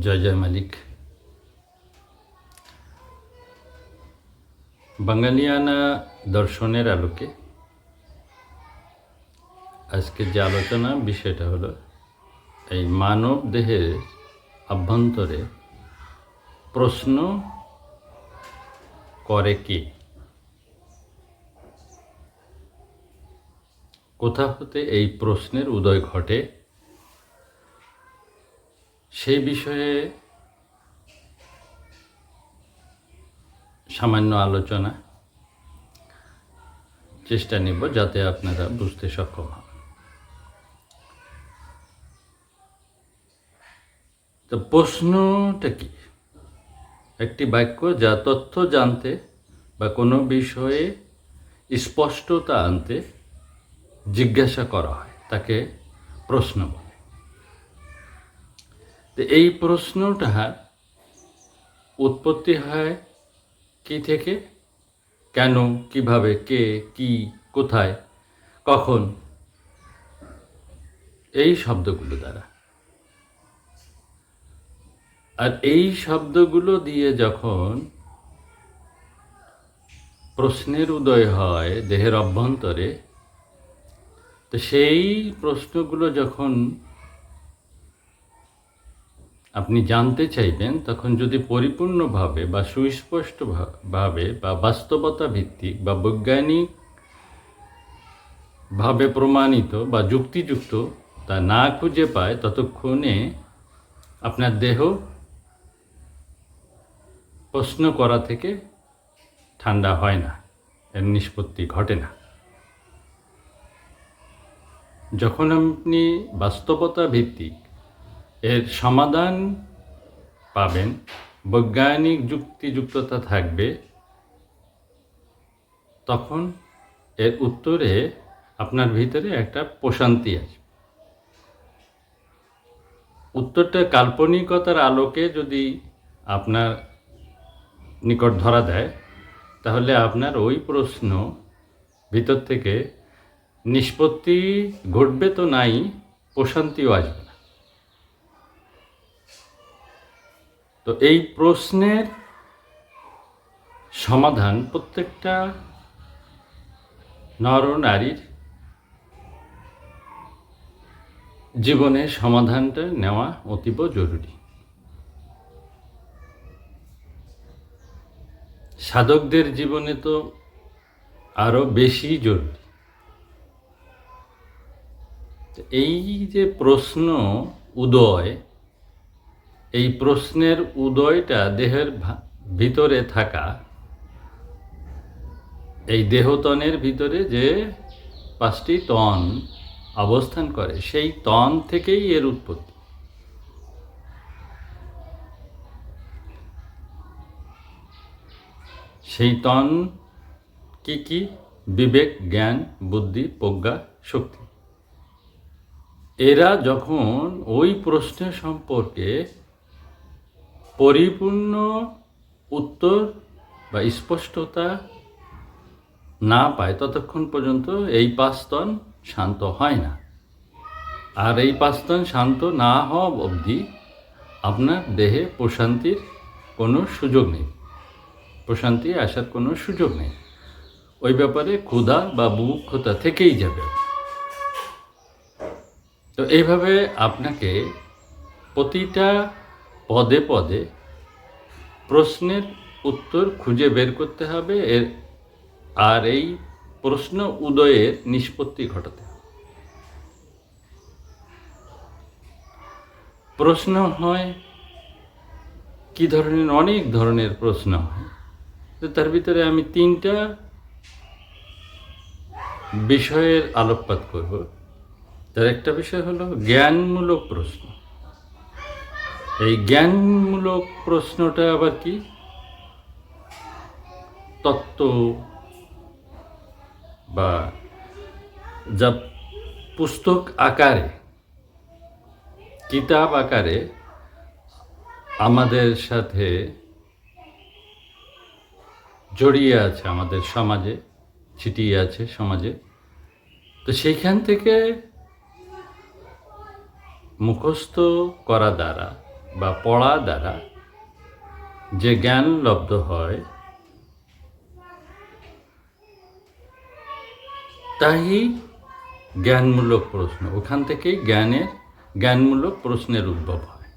জয় জয় মালিক। বাঙালিয়ানা দর্শনের আলোকে আজকে যে আলোচনা, বিষয়টা হলো এই মানব দেহের আভ্যন্তরে প্রশ্ন করে কে? কোথা হতে এই প্রশ্নের উদয় ঘটে? সেই বিষয়ে সামান্য আলোচনা, চেষ্টা নেব যাতে আপনারা বুঝতে সক্ষম হন। তো প্রশ্নটা কি? একটি বাক্য, যা তথ্য জানতে বা কোনো বিষয়ে স্পষ্টতা আনতে জিজ্ঞাসা করা হয়, তাকে প্রশ্ন বলে। তো এই প্রশ্নটা উৎপত্তি হয় কি থেকে? কেন? কীভাবে? কে? কি? কোথায়? কখন? এই শব্দগুলো দ্বারা। আর এই শব্দগুলো দিয়ে যখন প্রশ্নের উদয় হয় দেহের অভ্যন্তরে, তো সেই প্রশ্নগুলো যখন আপনি জানতে চাইবেন, তখন যদি পরিপূর্ণভাবে বা সুস্পষ্টভাবে বা বাস্তবতা ভিত্তিক বা বৈজ্ঞানিক ভাবে প্রমাণিত বা যুক্তিযুক্ত তা না খুঁজে পায়, ততক্ষণে আপনার দেহ প্রশ্ন করা থেকে ঠান্ডা হয় না, এর নিষ্পত্তি ঘটে না। যখন আপনি বাস্তবতা ভিত্তিক এর সমাধান পাবেন। বৈজ্ঞানিক যুক্তিযুক্ততা থাকবে। তখন এর উত্তরে আপনার ভিতরে একটা প্রশান্তি আসবে। উত্তরটা কাল্পনিকতার আলোকে যদি আপনার নিকট ধরা দেয়, তাহলে আপনার ওই প্রশ্ন ভিতর থেকে নিষ্পত্তি ঘটবে তো নাই, প্রশান্তিও আসবে তো এই প্রশ্নের সমাধান প্রত্যেকটা নর নারীর জীবনে সমাধানটা নেওয়া অতীব জরুরি। সাধকদের জীবনে তো আরও বেশি জরুরি। এই যে প্রশ্ন উদয় এই প্রশ্নের উদয়টা দেহের ভিতরে থাকা, এই দেহতনের ভিতরে যে পাঁচটি তন অবস্থান করে, সেই তন থেকেই এর উৎপত্তি। সেই তন কি কি? বিবেক, জ্ঞান, বুদ্ধি, প্রজ্ঞা, শক্তি। এরা যখন ওই প্রশ্নের সম্পর্কে পরিপূর্ণ উত্তর বা স্পষ্টতা না পায়, ততক্ষণ পর্যন্ত এই পাঁচতন শান্ত হয় না। আর এই পাঁচতন শান্ত না হওয়া অবধি আপনার দেহে প্রশান্তির কোনো সুযোগ নেই। প্রশান্তি আসার কোনো সুযোগ নেই। ওই ব্যাপারে ক্ষুধা বা বুভুক্ষতা থেকেই যাবে। তো এইভাবে আপনাকে প্রতিটা পদে পদে প্রশ্নের উত্তর খুঁজে বের করতে হবে, এর আর এই প্রশ্ন উদয়ের নিষ্পত্তি ঘটাতে হবে। প্রশ্ন হয়, কি ধরনের, অনেক ধরনের প্রশ্ন হয়, তো তার ভিতরে আমি তিনটা বিষয়ের আলোকপাত করব। তার একটা বিষয় হলো জ্ঞানমূলক প্রশ্ন। এই জ্ঞানমূলক প্রশ্নটা আবার কি? তত্ত্ব বা যা পুস্তক আকারে, কিতাব আকারে আমাদের সাথে জড়িয়ে আছে, আমাদের সমাজে, ছিটিয়ে আছে সমাজে। তো সেইখান থেকে মুখস্থ করা দ্বারা বা পড়া দ্বারা যে জ্ঞান লব্ধ হয়, তাই জ্ঞানমূলক প্রশ্ন। ওখান থেকেই জ্ঞানের, জ্ঞানমূলক প্রশ্নের উদ্ভব হয়।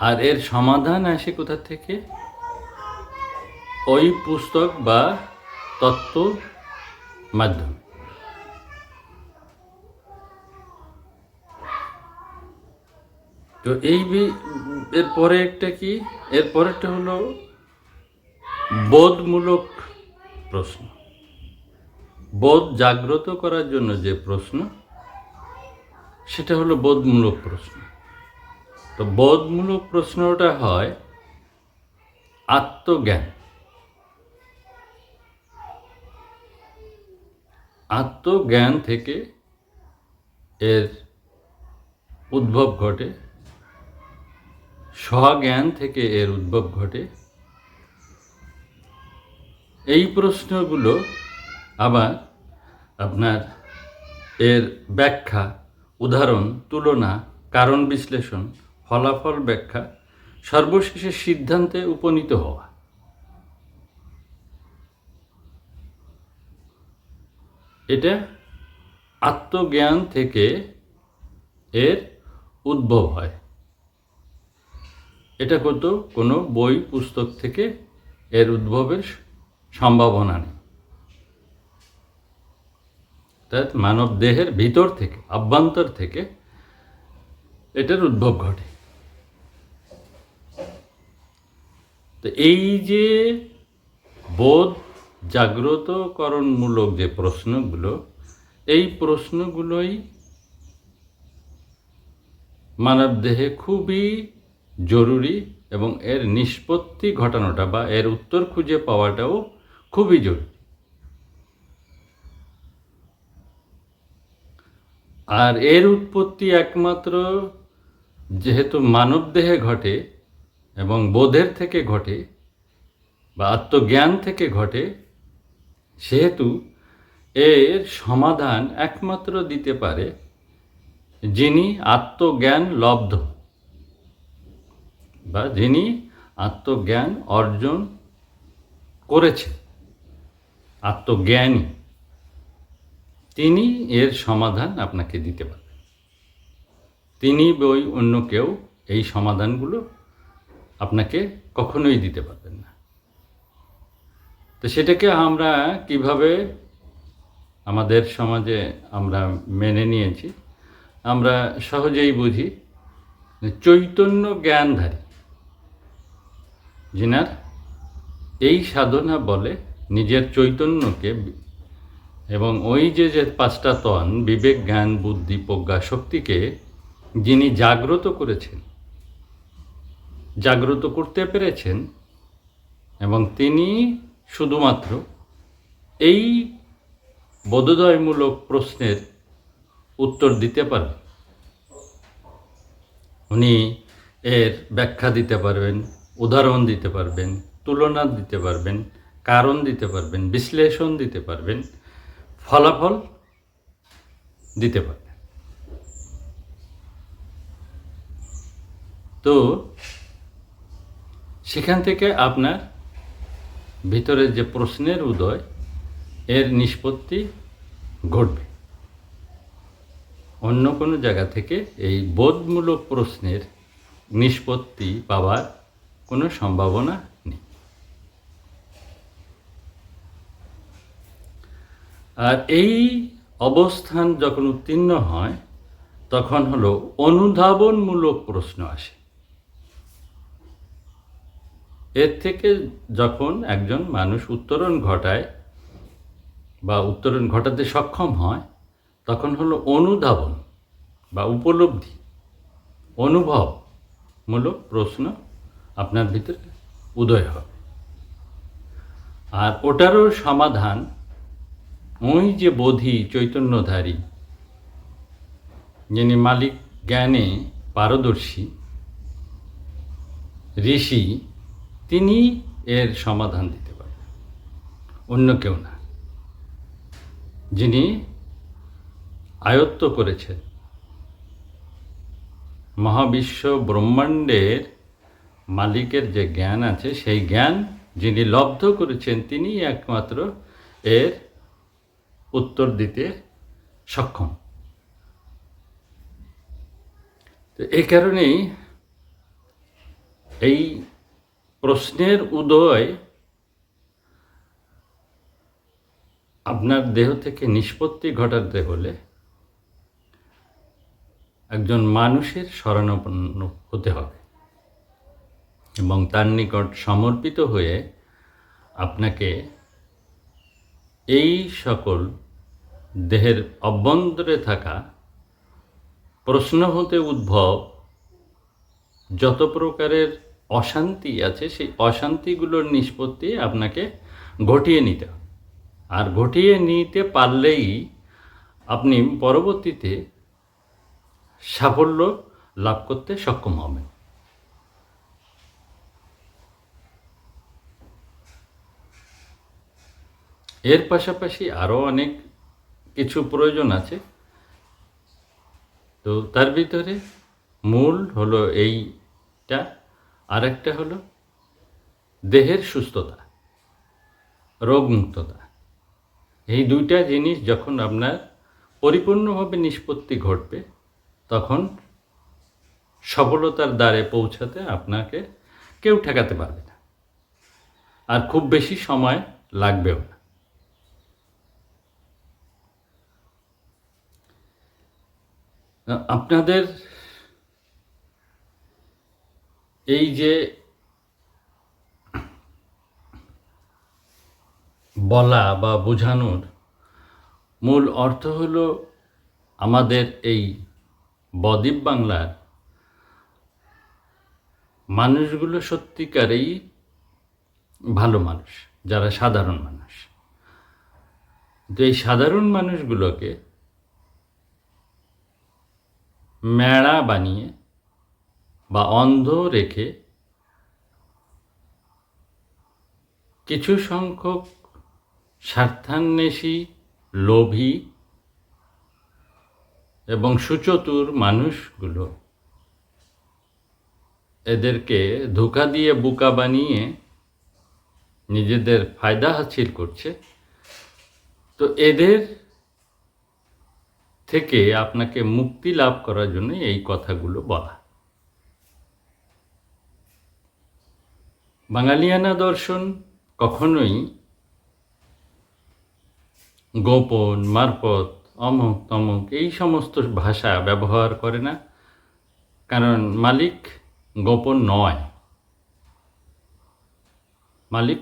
আর এর সমাধান আসে কোথা থেকে? ওই পুস্তক বা তত্ত্ব মাধ্যমে। তো এই এর পরে একটা কি? এর পরেরটা হলো বোধমূলক প্রশ্ন। বোধ জাগ্রত করার জন্য যে প্রশ্ন, সেটা হলো বোধমূলক প্রশ্ন। তো বোধমূলক প্রশ্নটা হয় আত্মজ্ঞান। আত্মজ্ঞান থেকে এর উদ্ভব ঘটে স্বজ্ঞান থেকে এর উদ্ভব ঘটে। এই প্রশ্নগুলো আবার আপনার এর ব্যাখ্যা, উদাহরণ, তুলনা, কারণ বিশ্লেষণ, ফলাফল ব্যাখ্যা সর্বশেষে সিদ্ধান্তে উপনীত হওয়া। এটা আত্মজ্ঞান থেকে এর উদ্ভব হয়। এটা কত কোনো বই পুস্তক থেকে এর উদ্ভবের সম্ভাবনা নেই। অর্থাৎ মানব দেহের ভিতর থেকে, আভ্যন্তর থেকে এটার উদ্ভব ঘটে। তো এই যে বোধ জাগ্রতকরণমূলক যে প্রশ্নগুলো, এই প্রশ্নগুলোই মানব দেহে খুবই জরুরি এবং এর নিষ্পত্তি ঘটানোটা বা এর উত্তর খুঁজে পাওয়াটাও খুবই জরুরি। আর এর উৎপত্তি একমাত্র যেহেতু মানব দেহে ঘটে এবং বোধের থেকে ঘটে বা আত্মজ্ঞান থেকে ঘটে, সেহেতু এর সমাধান একমাত্র দিতে পারে যিনি আত্মজ্ঞান লব্ধ। বা যিনি আত্মজ্ঞান অর্জন করেছে আত্মজ্ঞানী, তিনি এর সমাধান আপনাকে দিতে পারবেন। তিনি বই অন্য কেউ এই সমাধানগুলো আপনাকে কখনোই দিতে পারবেন না। তো সেটাকে আমরা কীভাবে আমাদের সমাজে আমরা মেনে নিয়েছি, আমরা সহজেই বুঝি চৈতন্য জ্ঞানধারী যিনার এই সাধনা বলে নিজের চৈতন্যকে এবং ওই যে যে পাঁচটা তন বিবেক, জ্ঞান, বুদ্ধি, প্রজ্ঞা, শক্তিকে যিনি জাগ্রত করেছেন, জাগ্রত করতে পেরেছেন এবং তিনি শুধুমাত্র এই বোধোদয়মূলক প্রশ্নের উত্তর দিতে পারবেন। উনি এর ব্যাখ্যা দিতে পারবেন। উদাহরণ দিতে পারবেন, তুলনা দিতে পারবেন, কারণ দিতে পারবেন, বিশ্লেষণ দিতে পারবেন, ফলাফল দিতে পারবেন। তো সেখান থেকে আপনার ভিতরে যে প্রশ্নের উদয়, এর নিষ্পত্তি ঘটবে। অন্য কোনো জায়গা থেকে এই বোধমূলক প্রশ্নের নিষ্পত্তি পাওয়ার কোনো সম্ভাবনা নেই। আর এই অবস্থান যখন উত্তীর্ণ হয়, তখন হলো অনুধাবনমূলক প্রশ্ন আসে। এর থেকে যখন একজন মানুষ উত্তরণ ঘটায় বা উত্তরণ ঘটাতে সক্ষম হয়, তখন হলো অনুধাবন বা উপলব্ধি, অনুভবমূলক প্রশ্ন আপনার ভিতরে উদয় হবে। আর ওটারও সমাধান ওই যে বোধি চৈতন্যধারী, যিনি মালিক জ্ঞানে পারদর্শী, ঋষি, তিনি এর সমাধান দিতে পারবেন অন্য কেউ না। যিনি আয়ত্ত করেছেন। মহাবিশ্ব ব্রহ্মাণ্ডের মালিকের যে জ্ঞান আছে, সেই জ্ঞান যিনি লব্ধ করেছেন তিনি একমাত্র এর উত্তর দিতে সক্ষম। তো এই কারণেই এই প্রশ্নের উদয় আপনার দেহ থেকে নিষ্পত্তি ঘটাতে হলে একজন মানুষের শরণাপন্ন হতে হবে। এবং তার নিকট সমর্পিত হয়ে আপনাকে এই সকল দেহের অভ্যন্তরে থাকা প্রশ্ন হতে উদ্ভব যত প্রকারের অশান্তি আছে, সেই অশান্তিগুলোর নিষ্পত্তি আপনাকে ঘটিয়ে নিতে আর ঘটিয়ে নিতে পারলেই আপনি পরবর্তীতে সাফল্য লাভ করতে সক্ষম হবেন। এর পাশাপাশি আরও অনেক কিছু প্রয়োজন আছে। তো তার ভিতরে মূল হলো এইটা, আরেকটা হলো দেহের সুস্থতা, রোগমুক্ততা। এই দুইটা জিনিস যখন আপনার পরিপূর্ণভাবে নিষ্পত্তি ঘটবে, তখন সফলতার দ্বারে পৌঁছাতে আপনাকে কেউ ঠেকাতে পারবে না। আর খুব বেশি সময় লাগবেও না। আপনাদের এই যে বলা বা বোঝানোর মূল অর্থ হলো আমাদের এই বদ্বীপ বাংলার মানুষগুলো সত্যিকারেই ভালো মানুষ, যারা সাধারণ মানুষ। তো এই সাধারণ মানুষগুলোকে মেড়া বানিয়ে বা অন্ধ রেখে কিছু সংখ্যক স্বার্থান্বেষী, লোভী এবং সুচতুর মানুষগুলো এদেরকে ধোকা দিয়ে বোকা বানিয়ে নিজেদের ফায়দা হাসিল করছে। তো এদের থেকে আপনাকে মুক্তি লাভ করার জন্য এই কথাগুলো বলা। বাঙালিয়ানা দর্শন কখনোই গোপন, মারফত অমুক তমুক এই সমস্ত ভাষা ব্যবহার করে না। কারণ মালিক গোপন নয়। মালিক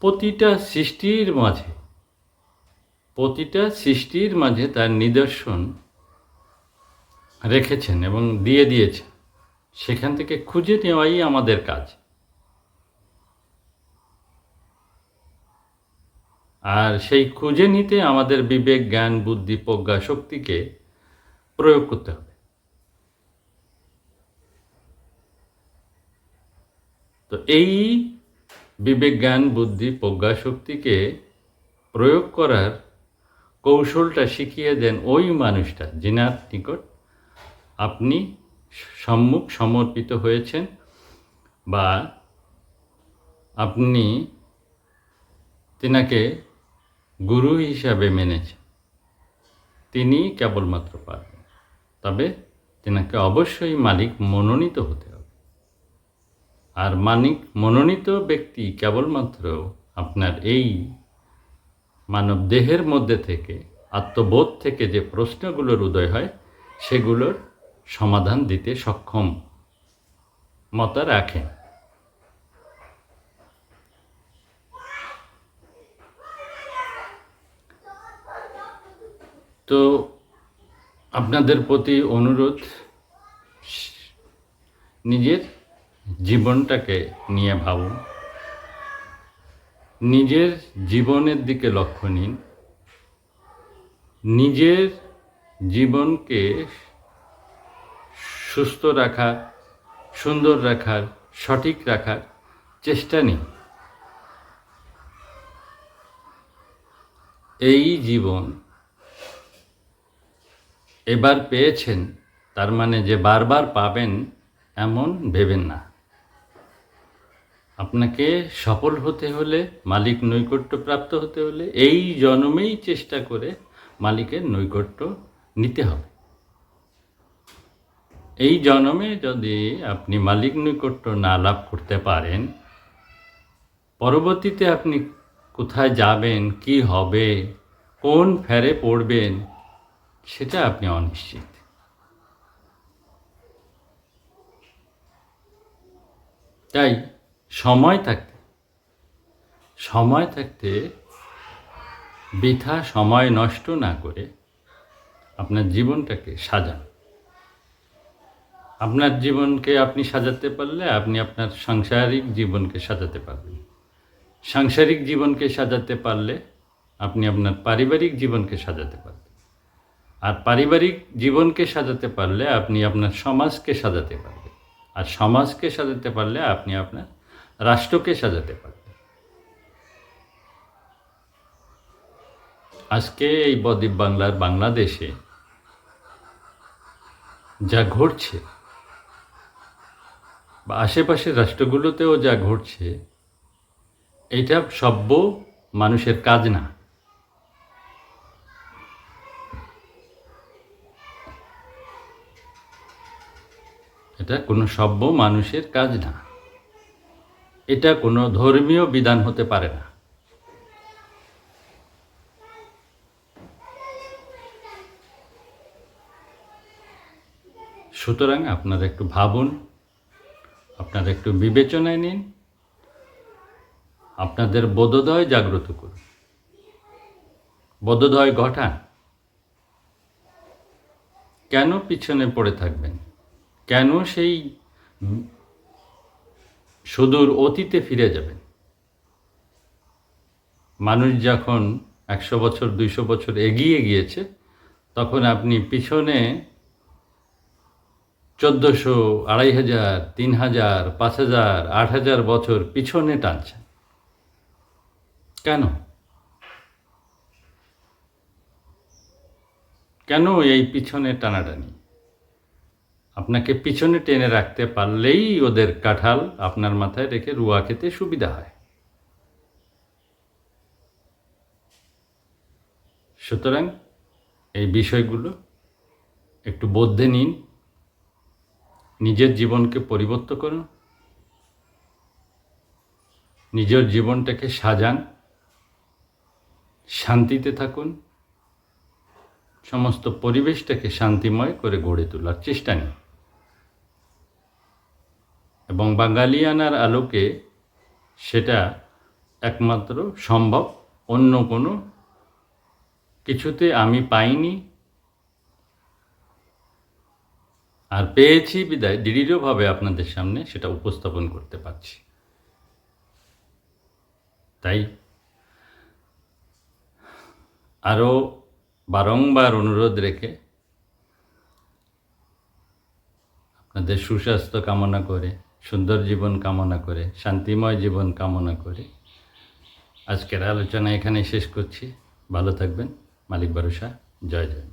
প্রতিটা সৃষ্টির মাঝে প্রতিটা সৃষ্টির মাঝে তার নিদর্শন রেখেছেন এবং দিয়ে দিয়েছেন। সেখান থেকে খুঁজে নেওয়াই আমাদের কাজ। আর সেই খুঁজে নিতে আমাদের বিবেক, জ্ঞান, বুদ্ধি, প্রজ্ঞা, শক্তিকে প্রয়োগ করতে হবে। তো এই বিবেক, জ্ঞান, বুদ্ধি, প্রজ্ঞা, শক্তিকে প্রয়োগ করার কৌশলটা শিখিয়ে দেন ওই মানুষটা যিনার নিকট। আপনি সম্মুখ সমর্পিত হয়েছেন বা আপনি তিনাকে গুরু হিসাবে মেনেছেন। তিনি কেবলমাত্র পারবেন। তবে তিনাকে অবশ্যই মালিক মনোনীত হতে হবে। আর মালিক মনোনীত ব্যক্তি কেবলমাত্র আপনার এই মানব দেহের মধ্যে থেকে, আত্মবোধ থেকে যে প্রশ্নগুলোর উদয় হয়, সেগুলোর সমাধান দিতে সক্ষম মতা রাখেন। তো আপনাদের প্রতি অনুরোধ, নিজের জীবনটাকে নিয়ে ভাবুন। নিজের জীবনের দিকে লক্ষ্য নিন। নিজের জীবনকে সুস্থ রাখার, সুন্দর রাখার, সঠিক রাখার চেষ্টা নিন। এই জীবন এবার পেয়েছেন, তার মানে যে বারবার পাবেন, এমন ভেবেন না। আপনাকে সফল হতে হলে, মালিক নৈকট্য প্রাপ্ত হতে হলে এই জন্মেই চেষ্টা করে মালিকের নৈকট্য নিতে হবে। এই জন্মে যদি আপনি মালিক নৈকট্য না লাভ করতে পারেন, পরবর্তীতে আপনি কোথায় যাবেন, কি হবে, কোন ফেরে পড়বেন, সেটা আপনি অনিশ্চিত। তাই সময় থাকতে সময় থাকতে বৃথা সময় নষ্ট না করে আপনার জীবনটাকে সাজান। আপনার জীবনকে আপনি সাজাতে পারলে আপনি আপনার সাংসারিক জীবনকে সাজাতে পারবেন। সাংসারিক জীবনকে সাজাতে পারলে আপনি আপনার পারিবারিক জীবনকে সাজাতে পারবেন। আর পারিবারিক জীবনকে সাজাতে পারলে আপনি আপনার সমাজকে সাজাতে পারবেন। আর সমাজকে সাজাতে পারলে আপনি আপনার রাষ্ট্রকে সাজাতে পারবেন আজকে এই বদ্বীপ বাংলার বাংলাদেশে যা ঘটছে বা আশেপাশের রাষ্ট্রগুলোতেও যা ঘটছে, এটা সভ্য মানুষের কাজ না। এটা কোনো সভ্য মানুষের কাজ না। এটা কোনো ধর্মীয় বিধান হতে পারে না। সুতরাং আপনারা একটু ভাবুন, আপনারা একটু বিবেচনায় নিন, আপনাদের বোধোদয় জাগ্রত করুন। বোধোদয় ঘটান। কেন পিছনে পড়ে থাকবেন? কেন সেই সুদূর অতীতে ফিরে যাবেন। মানুষ যখন একশো বছর, দুইশো বছর এগিয়ে গিয়েছে, তখন আপনি পিছনে চোদ্দোশো, আড়াই হাজার, তিন হাজার, পাঁচ হাজার, আট হাজার বছর পিছনে টানছেন। কেন? কেন এই পিছনে টানাটানি? আপনাকে পিছনে টেনে রাখতে পারলেই ওদের কাঁঠাল আপনার মাথায় রেখে রুয়া খেতে সুবিধা হয়। সুতরাং এই বিষয়গুলো একটু বোধে নিন, নিজের জীবনকে পরিবর্তন করুন, নিজের জীবনটাকে সাজান, শান্তিতে থাকুন, সমস্ত পরিবেশটাকে শান্তিময় করে গড়ে তোলার চেষ্টা নিন। এবং বাঙালিয়ানার আলোকে সেটা একমাত্র সম্ভব, অন্য কোনো কিছুতে আমি পাইনি। আর পেয়েছি বিদায়, দৃঢ়ভাবে আপনাদের সামনে সেটা উপস্থাপন করতে পারছি। তাই আরও বারংবার অনুরোধ রেখে আপনাদের সুস্বাস্থ্য কামনা করে সুন্দর জীবন কামনা করে, শান্তিময় জীবন কামনা করে আজকের আলোচনা এখানে শেষ করছি। ভালো থাকবেন। মালিক ভরসা। জয় জয়।